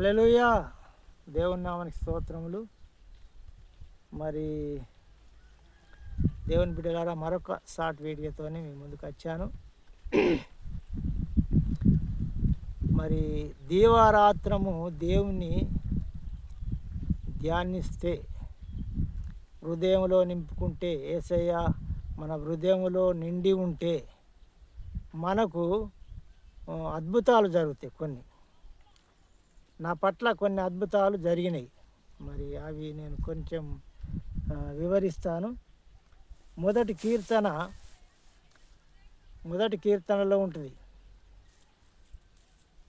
హల్లెలూయా. దేవుని నామానికి స్తోత్రములు. మరి దేవుని బిడ్డలారా మరొక షార్ట్ వీడియోతోనే మీ ముందుకు వచ్చాను. మరి దీవారాత్రము దేవుని ధ్యానిస్తే హృదయంలో నింపుకుంటే ఏసయ్య మన హృదయంలో నిండి ఉంటే మనకు అద్భుతాలు జరుగుతాయి కొన్ని. నా పట్ల కొన్ని అద్భుతాలు జరిగినాయి. మరి అవి నేను కొంచెం వివరిస్తాను. మొదటి కీర్తన మొదటి కీర్తనలో ఉంటుంది.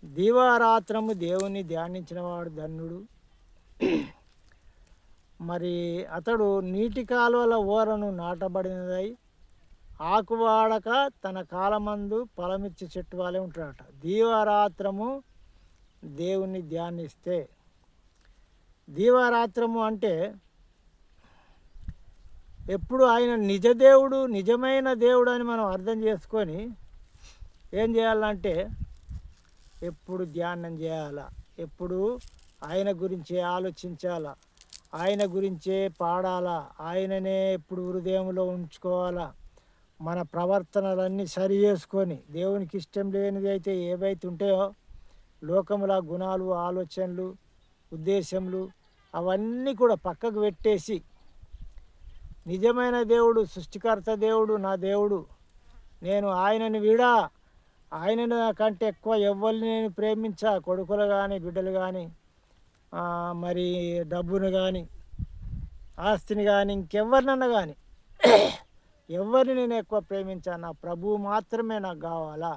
దీవారాత్రము దేవుని ధ్యానించినవాడు ధన్యుడు. మరి అతడు నీటి కాలువల ఓరను నాటబడినదై ఆకువాడక తన కాలమందు పలమిచ్చి చెట్టు వాళ్ళే ఉంటాడట. దీవారాత్రము దేవుణ్ణి ధ్యానిస్తే. దీవారాత్రము అంటే ఎప్పుడు ఆయన నిజ దేవుడు నిజమైన దేవుడు అని మనం అర్థం చేసుకొని ఏం చేయాలంటే ఎప్పుడు ధ్యానం చేయాలా ఎప్పుడు ఆయన గురించే ఆలోచించాలా ఆయన గురించే పాడాలా ఆయననే ఎప్పుడు హృదయంలో ఉంచుకోవాలా మన ప్రవర్తనలన్నీ సరి చేసుకొని దేవునికి ఇష్టం లేనిది అయితే ఏవైతే ఉంటాయో లోకముల గుణాలు ఆలోచనలు ఉద్దేశములు అవన్నీ కూడా పక్కకు పెట్టేసి నిజమైన దేవుడు సృష్టికర్త దేవుడు నా దేవుడు నేను ఆయనని విడా ఆయనను కంటే ఎక్కువ ఎవరిని నేను ప్రేమించా కొడుకులు కానీ బిడ్డలు కానీ మరి డబ్బును కానీ ఆస్తిని కానీ ఇంకెవరినన్నా కానీ ఎవరిని నేను ఎక్కువ ప్రేమించా నా ప్రభువు మాత్రమే నాకు కావాలా?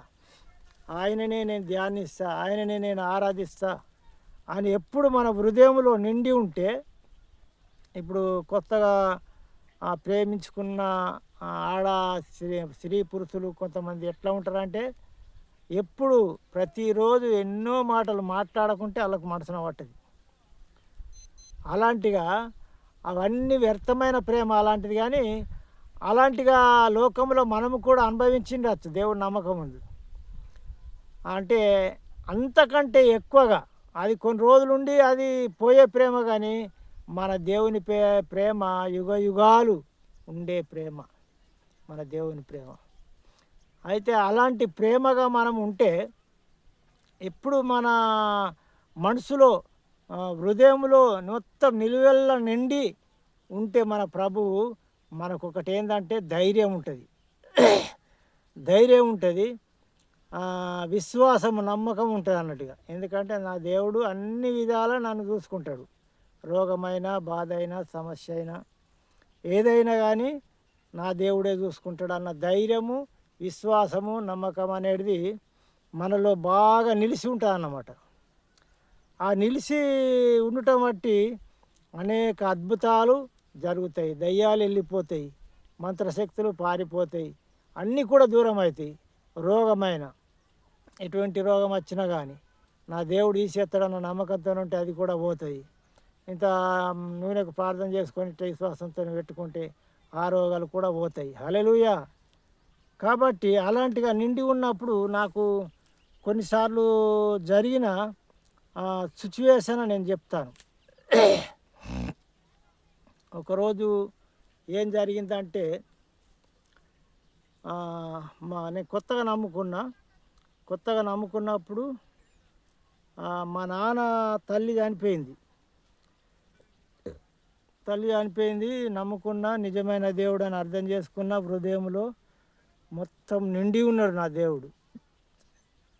ఆయననే నేను ధ్యానిస్తా ఆయననే నేను ఆరాధిస్తా అని ఎప్పుడు మన హృదయంలో నిండి ఉంటే ఇప్పుడు కొత్తగా ప్రేమించుకున్న ఆడ స్త్రీ స్త్రీ పురుషులు కొంతమంది ఎట్లా ఉంటారంటే ఎప్పుడు ప్రతిరోజు ఎన్నో మాటలు మాట్లాడకుంటే వాళ్ళకు మనసున పట్టది. అలాంటిగా అవన్నీ వ్యర్థమైన ప్రేమ అలాంటిది కానీ అలాంటిగా లోకంలో మనము కూడా అనుభవించిండచ్చు దేవుడి నమ్మకం ఉంది అంటే అంతకంటే ఎక్కువగా అది కొన్ని రోజులుండి అది పోయే ప్రేమ కానీ మన దేవుని ప్రే ప్రేమ యుగ యుగాలు ఉండే ప్రేమ మన దేవుని ప్రేమ. అయితే అలాంటి ప్రేమగా మనం ఉంటే ఎప్పుడు మన మనసులో హృదయంలో మొత్తం నిలువెల్ల నిండి ఉంటే మన ప్రభువు మనకొకటి ఏంటంటే ధైర్యం ఉంటుంది. ధైర్యం ఉంటుంది. విశ్వాసము విశ్వాసం నమ్మకం ఉంటుంది అన్నట్టుగా. ఎందుకంటే నా దేవుడు అన్ని విధాలా నన్ను చూసుకుంటాడు. రోగమైనా బాధ అయినా సమస్య అయినా ఏదైనా కానీ నా దేవుడే చూసుకుంటాడు అన్న ధైర్యము విశ్వాసము నమ్మకం అనేది మనలో బాగా నిలిచి ఉంటుంది అన్నమాట. ఆ నిలిచి ఉండటం బట్టి అనేక అద్భుతాలు జరుగుతాయి. దయ్యాలు వెళ్ళిపోతాయి మంత్రశక్తులు పారిపోతాయి అన్నీ కూడా దూరం అవుతాయి రోగమైన ఎటువంటి రోగం వచ్చినా కానీ నా దేవుడు ఈసేస్తాడన్న నమ్మకంతో ఉంటే అది కూడా పోతాయి. ఇంత నూనెకు ప్రార్థన చేసుకొని విశ్వాసంతో పెట్టుకుంటే ఆ రోగాలు కూడా పోతాయి. హలెలుయా కాబట్టి అలాంటిగా నిండి ఉన్నప్పుడు నాకు కొన్నిసార్లు జరిగిన సిచ్యువేషన్ నేను చెప్తాను. ఒకరోజు ఏం జరిగిందంటే మా నేను కొత్తగా నమ్ముకున్నా. కొత్తగా నమ్ముకున్నప్పుడు మా నాన్న తల్లి చనిపోయింది. తల్లి చనిపోయింది నమ్ముకున్న నిజమైన దేవుడు అని అర్థం చేసుకున్న హృదయంలో మొత్తం నిండి ఉన్నాడు నా దేవుడు.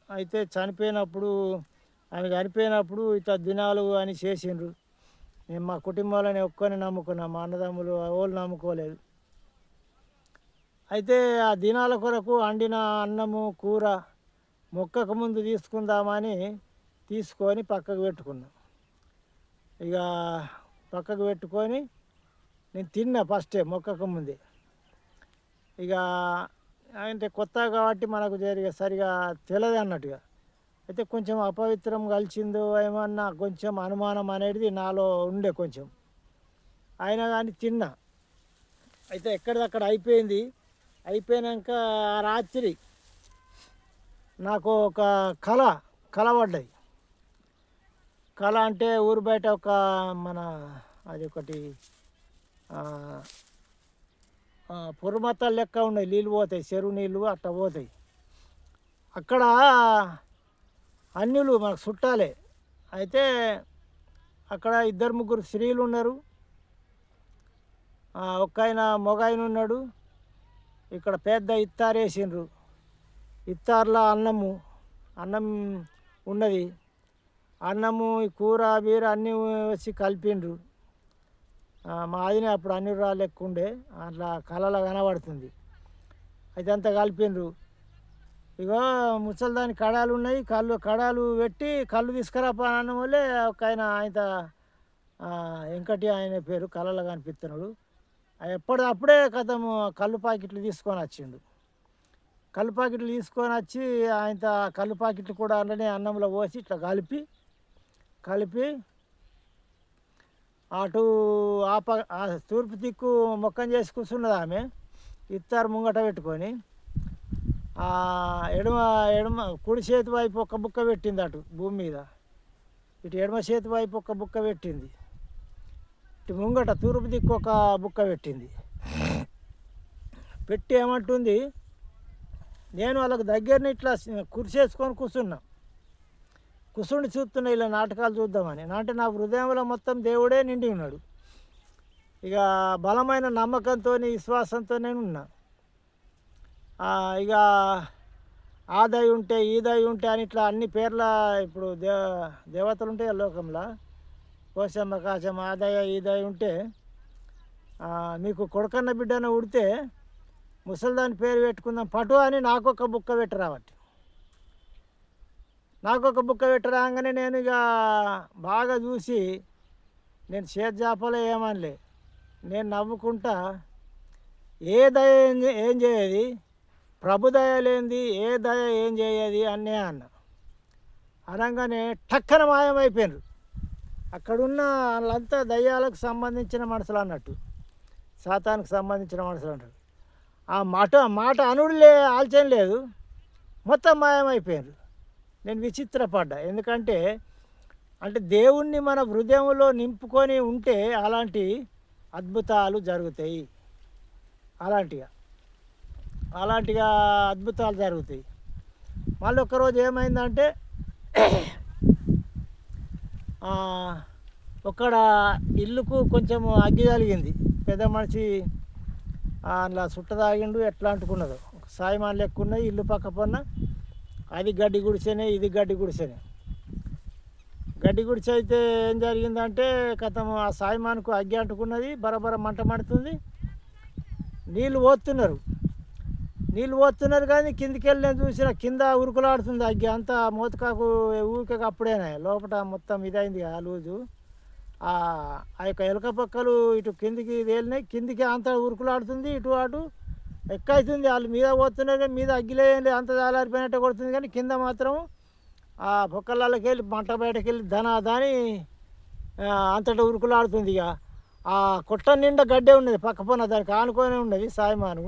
అయితే చనిపోయినప్పుడు ఆమె చనిపోయినప్పుడు ఇట్లా దినాలు అని చేసిండ్రు. నేను మా కుటుంబాలని ఒక్కని నమ్ముకున్నా మా అన్నదమ్ములు వాళ్ళు నమ్ముకోలేదు. అయితే ఆ దినాల కొరకు వండిన అన్నము కూర మొక్కకు ముందు తీసుకుందామని తీసుకొని పక్కకు పెట్టుకున్నాం. ఇక పక్కకు పెట్టుకొని నేను తిన్నా ఫస్టే మొక్కకు ముందే. ఇక అంటే కొత్త కాబట్టి మనకు జరిగే సరిగా తెలియదు అన్నట్టుగా. అయితే కొంచెం అపవిత్రం కలిసిందో ఏమన్నా కొంచెం అనుమానం అనేది నాలో ఉండే కొంచెం. అయినా కానీ తిన్నా. అయితే ఎక్కడిదక్కడ అయిపోయింది. అయిపోయినాక ఆ రాత్రి నాకు ఒక కళ కలవడ్డాయి కళ అంటే ఊరు బయట ఒక మన అది ఒకటి ఆ, లెక్క ఉన్నాయి. నీళ్ళు పోతాయి చెరువు నీళ్ళు అట్లా పోతాయి. అక్కడ అన్యులు మనకు చుట్టాలే. అయితే అక్కడ ఇద్దరు ముగ్గురు స్త్రీలు ఉన్నారు. ఒక్క ఆయన మొగ ఉన్నాడు. ఇక్కడ పెద్ద ఇత్తారేసిండ్రు. ఇఫ్తార్ల అన్నము అన్నం ఉన్నది. అన్నము ఈ కూర బీర అన్నీ వచ్చి కలిపిండ్రు. మాదినే మా అప్పుడు అన్ని రాళ్ళు అట్లా కళలో కనబడుతుంది. అయితే అంతా కలిపిండ్రు. ఇగో ముసలిదాని కడాలు ఉన్నాయి కళ్ళు కడాలు పెట్టి కళ్ళు తీసుకురాపా అన్న వల్లే ఒక ఆయన ఆయన వెంకటి ఆయన పేరు కళ్ళలో కనిపిస్తున్నాడు ఎప్పటికప్పుడే కథము కళ్ళు ప్యాకెట్లు తీసుకొని వచ్చిండు. కళ్ళు ప్యాకెట్లు తీసుకొని వచ్చి ఆయన కళ్ళు ప్యాకెట్లు కూడా అందులోనే అన్నంలో పోసి ఇట్లా కలిపి కలిపి అటు ఆప తూర్పు దిక్కు మొక్కం చేసి కూర్చున్నది ఆమె. ఇత్తారు ముంగట పెట్టుకొని ఎడమ ఎడమ కుడి చేతి వైపు ఒక బుక్క పెట్టింది అటు భూమి మీద. ఇటు ఎడమ చేతి వైపు ఒక బుక్క పెట్టింది. ఇటు ముంగట తూర్పు దిక్కు ఒక బుక్క పెట్టింది. పెట్టి ఏమంటుంది? నేను వాళ్ళకి దగ్గరని ఇట్లా కుర్చేసుకొని కూర్చున్నా. కూర్చుండి చూస్తున్నా ఇలా నాటకాలు చూద్దామని. అంటే నా హృదయంలో మొత్తం దేవుడే నిండి ఉన్నాడు. ఇక బలమైన నమ్మకంతో విశ్వాసంతో నేను ఉన్నా ఇక ఆదాయి ఉంటే ఈదాయి ఉంటే అని ఇట్లా అన్ని పేర్ల ఇప్పుడు దే దేవతలు ఉంటాయి ఆ లోకంలో. కోసమ్మ కాశమ్మ ఆదాయ ఈదాయి ఉంటే మీకు కొడుకన్న బిడ్డన ఉడితే ముసల్దాని పేరు పెట్టుకుందాం పటు అని నాకు ఒక బుక్క పెట్టి రావట్టి నాకు ఒక బుక్క పెట్టరాగానే నేను ఇక బాగా చూసి నేను చేతి చేపలే ఏమనలే. నేను నవ్వుకుంటా ఏ దయ ఏం చే- ఏం చేయది? ప్రభు దయ లేనిది ఏ దయ ఏం చేయది? అనే అన్న. అనగానే టక్కన మాయమైపోయినారు. అక్కడున్న వాళ్ళంతా దయ్యాలకు సంబంధించిన మనుషులు అన్నట్టు. శాతానికి సంబంధించిన మనుషులు అన్నట్టు ఆ మాట మాట అనుడులే ఆల్చన లేదు. మొత్తం మాయమైపోయారు నేను విచిత్రపడ్డా ఎందుకంటే అంటే దేవుణ్ణి మన హృదయంలో నింపుకొని ఉంటే అలాంటి అద్భుతాలు జరుగుతాయి. అలాంటిగా. అలాంటిగా అద్భుతాలు జరుగుతాయి. మళ్ళీ ఒక్కరోజు ఏమైందంటే ఒక్కడ ఇల్లుకు కొంచెం అగ్గి కలిగింది పెద్ద మనిషి అలా సుట్ట తాగిండు ఎట్లా అంటుకున్నదో. ఒక సాయిమాన్ లెక్క ఉన్నది ఇల్లు పక్క పన్న అది గడ్డి గుడిసెనే ఇది గడ్డి గుడిసెనే. గడ్డి గుడిచి అయితే ఏం జరిగిందంటే కథం ఆ సాయిమాన్కు అగ్గి అంటుకున్నది బరబర మంట మడుతుంది. నీళ్ళు పోతున్నారు. నీళ్ళు పోతున్నారు కానీ కిందికి వెళ్ళి నేను చూసిన కింద ఉరుకులాడుతుంది అగ్గి. అంతా మూతకాకు ఊరికే అప్పుడేనే లోపల మొత్తం ఇదైంది ఆ లూజు ఆ యొక్క ఎలక పక్కలు ఇటు కిందికి తేలినాయి. కిందికి అంత ఉరుకులాడుతుంది ఇటు అటు ఎక్కైతుంది. వాళ్ళు మీద పోతున్నారు మీద అగ్గిలేయండి అంత జాలారిపోయినట్టే కొడుతుంది కానీ కింద మాత్రం ఆ పొక్కలకి వెళ్ళి మంట బయటకు వెళ్ళి ధన దాని అంతటా ఉరుకులాడుతుంది ఇక. ఆ కొట్ట నిండా గడ్డే ఉన్నది పక్క దానికి ఆనుకొని ఉన్నది సాయమాను.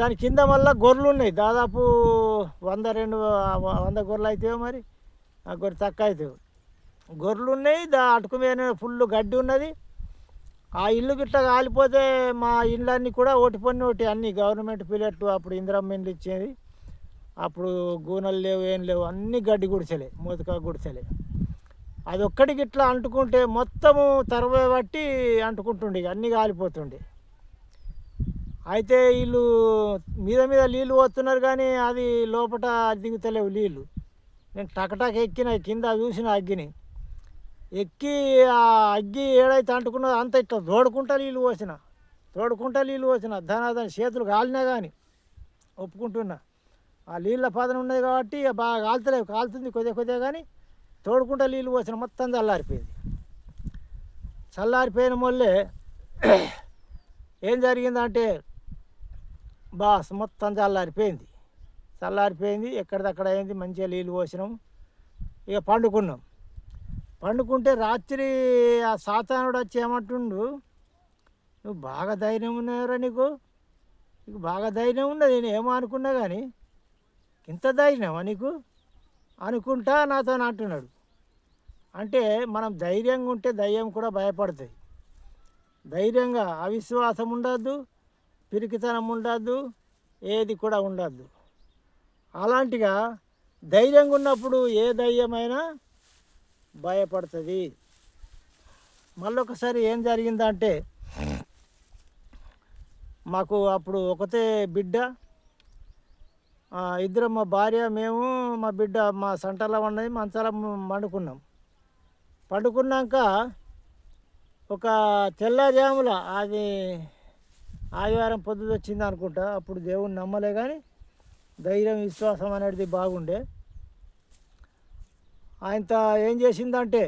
దాని కింద మళ్ళీ గొర్రెలు ఉన్నాయి. దాదాపు వంద రెండు వంద గొర్రెలు అవుతాయో మరి ఆ గొర్రె తక్కువ అవుతాయి గొర్రెలు ఉన్నాయి దా అటుకు మీద ఫుల్ గడ్డి ఉన్నది. ఆ ఇల్లు గిట్ట కాలిపోతే మా ఇళ్ళన్నీ కూడా ఓటి పన్ను ఒకటి. అన్ని గవర్నమెంట్ పిల్లట్లు అప్పుడు ఇందిరమ్మ ఇండ్లు ఇచ్చేది. అప్పుడు గూనెలు లేవు ఏం లేవు అన్ని గడ్డి గుడిసెలే మూతక గుడిసెలే. అది ఒక్కడికి ఇట్లా అంటుకుంటే మొత్తము తరవై బట్టి అంటుకుంటుండే ఇక అన్నీ కాలిపోతుండే. అయితే వీళ్ళు మీద మీద నీళ్ళు పోతున్నారు కానీ అది లోపల దిగుతలేవు నీళ్ళు నేను టకటక ఎక్కిన కింద చూసిన అగ్గిని. ఎక్కి అగ్గి ఏడైతే అంటుకున్నదో అంత ఇట్లా తోడుకుంటా నీళ్ళు పోసిన. తోడుకుంటా నీళ్ళు పోసిన. దాని చేతులు కాలినా కానీ ఒప్పుకుంటున్నా. ఆ నీళ్ళ పదన ఉన్నది కాబట్టి ఇక బాగా కాలుతలేవు. కాలుతుంది కొద్దిగా కొద్దిగా కానీ తోడుకుంటా నీళ్ళు పోసిన మొత్తం చల్లారిపోయింది. చల్లారిపోయిన వల్లే ఏం జరిగిందంటే బాస్ మొత్తం చల్లారిపోయింది. చల్లారిపోయింది. ఎక్కడిదక్కడ అయింది. మంచిగా నీళ్ళు పోసినాం. ఇక పండుకున్నాం. పండుకుంటే రాత్రి ఆ సాతానుడు వచ్చి ఏమంటుండు? నువ్వు బాగా ధైర్యం ఉన్నాయరా నీకు? నీకు బాగా ధైర్యం ఉన్నది నేను ఏమో అనుకున్నా కానీ ఇంత ధైర్యమా నీకు? అనుకుంటా నాతో అంటున్నాడు. అంటే మనం ధైర్యంగా ఉంటే దయ్యం కూడా భయపడతాయి. ధైర్యంగా అవిశ్వాసం ఉండద్దు పిరికితనం ఉండద్దు ఏది కూడా ఉండద్దు. అలాంటిగా ధైర్యంగా ఉన్నప్పుడు ఏ దయ్యమైనా భయపడుతుంది. మళ్ళొకసారి ఏం జరిగిందంటే మాకు అప్పుడు ఒకతే బిడ్డ ఇద్దరు మా భార్య మేము మా బిడ్డ మా సంటలో ఉన్నది మంచాల పండుకున్నాం పండుకున్నాక ఒక తెల్లజాముల అది ఆదివారం పొద్దు వచ్చింది అనుకుంటా అప్పుడు దేవుణ్ణి నమ్మలే కానీ ధైర్యం విశ్వాసం అనేది బాగుండే. ఆయనతో ఏం చేసిందంటే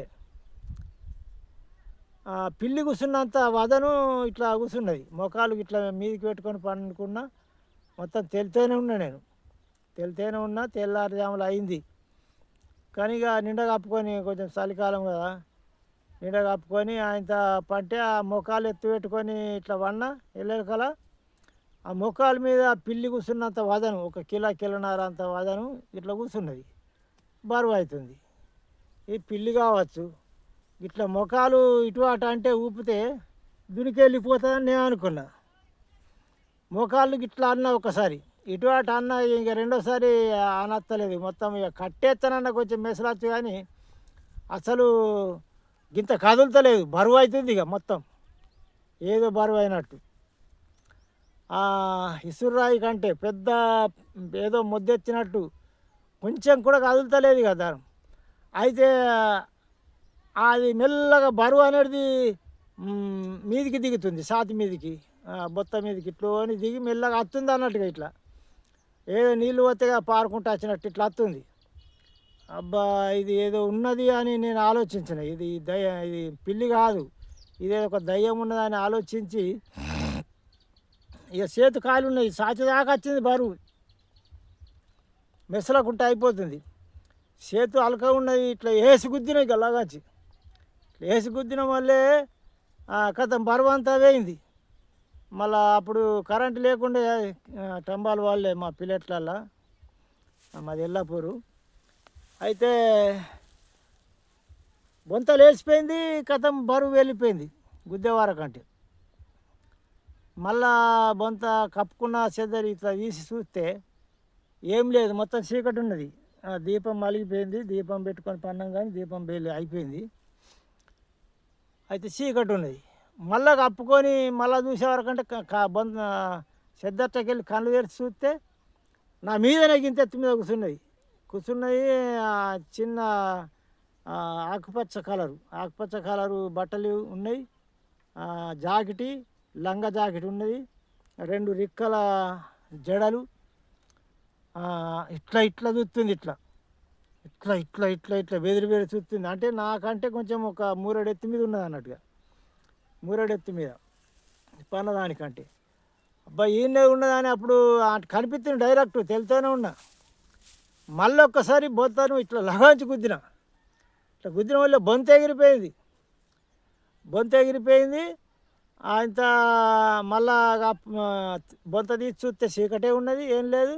ఆ, పిల్లి కూర్చున్నంత వదను ఇట్లా కూర్చున్నది మొఖాలు ఇట్లా మీదికి పెట్టుకొని పండుకున్నా మొత్తం తెలితేనే ఉన్నా నేను. తెలితేనే ఉన్నా తెల్లారుజాములు అయింది. కానీ ఇక నిండా కప్పుకొని కొంచెం చలికాలం కదా నిండా కప్పుకొని ఆయన పంటే ఆ మొఖాలు ఎత్తు పెట్టుకొని ఇట్లా వన్న కదా ఆ మొఖాల మీద పిల్లి కూర్చున్నంత వదను. ఒక కిలో కిలోన్నర అంత వదను ఇట్లా కూర్చున్నది బరువు అవుతుంది ఈ పిల్లి కావచ్చు. ఇట్లా మొఖాలు ఇటు అటు అంటే ఊపితే దునికెళ్ళిపోతుందని నేను అనుకున్నా. ముఖాలు ఇట్లా అన్నా ఒకసారి. ఇటు అటు అన్న ఇంక రెండోసారి అనత్తలేదు. మొత్తం ఇక కట్టేస్తానన్న కొంచెం మెసలచ్చు కానీ అసలు ఇంత కదులుతలేదు. బరువు అవుతుంది ఇక మొత్తం. ఏదో బరువు అయినట్టు. ఇసురాయి కంటే పెద్ద ఏదో ముద్దెత్తినట్టు కొంచెం కూడా కదులుతలేదు కదా అయితే అది మెల్లగా బరువు అనేది మీదికి దిగుతుంది సాతి మీదికి. బొత్త మీదకి ఇట్లా అని దిగి మెల్లగా వస్తుంది అన్నట్టుగా ఇట్లా. ఏదో నీళ్ళు పోతేగా పారుకుంటూ వచ్చినట్టు ఇట్లా వస్తుంది అబ్బా ఇది ఏదో ఉన్నది అని నేను ఆలోచించిన. ఇది దయ ఇది పిల్లి కాదు. ఇదే ఒక దయ్యం ఉన్నదని ఆలోచించి ఇక చేతు కాలు ఉన్నాయి. సాచి దాకా వచ్చింది బరువు. మెసలకుంటే అయిపోతుంది. చేతు అలక ఉన్నది ఇట్లా వేసి గుద్దినాయి గలాగాచి ఇట్లా వేసి గుద్దిన వల్లే కథం బరువు అంతా వేయింది మళ్ళా అప్పుడు కరెంటు లేకుండా ఆ, టంబాలు వాళ్ళే మా పిల్లట్లల్లా మాది ఎల్లాపూరు. అయితే బొంత లేచిపోయింది కథం బరువు వెళ్ళిపోయింది గుద్దేవారకంటే. మళ్ళా బొంత కప్పుకున్న చెద్దరి ఇట్లా తీసి చూస్తే ఏం లేదు మొత్తం చీకటి ఉన్నది. దీపం మలిగిపోయింది. దీపం పెట్టుకొని పన్నాం కానీ దీపం బేలి అయిపోయింది. అయితే చీకటి ఉన్నది. మళ్ళా కప్పుకొని మళ్ళా చూసేవరకంటే వరకంటే బొంత వెళ్ళి కళ్ళు తెరిచి చూస్తే నా మీదనే గింత ఎత్తు మీద కూర్చున్నది. కూర్చున్నది చిన్న ఆకుపచ్చ కలరు. ఆకుపచ్చ కలరు బట్టలు ఉన్నాయి. జాకెట్ లంగా జాకెట్ ఉన్నది. రెండు రిక్కల జడలు. ఇట్లా ఇట్లా చూస్తుంది ఇట్లా. ఇట్లా ఇట్లా ఇట్లా ఇట్లా బెదిరి బెదిరి చూస్తుంది. అంటే నాకంటే కొంచెం ఒక మూరేడు ఎత్తు మీద ఉన్నది అన్నట్టుగా. మూరేడు ఎత్తు మీద. పన్నదానికంటే. అబ్బా ఈయనే ఉన్నదని అప్పుడు అటు కనిపిస్తుంది డైరెక్ట్ తెలుతూనే ఉన్నా. మళ్ళీ ఒక్కసారి బొంతను ఇట్లా లగాంచి గుద్దిన. ఇట్లా గుద్దిన వల్ల బొంత ఎగిరిపోయింది. బొంత ఎగిరిపోయింది. ఆయన మళ్ళా బొంత తీసి చూస్తే చీకటే ఉన్నది ఏం లేదు.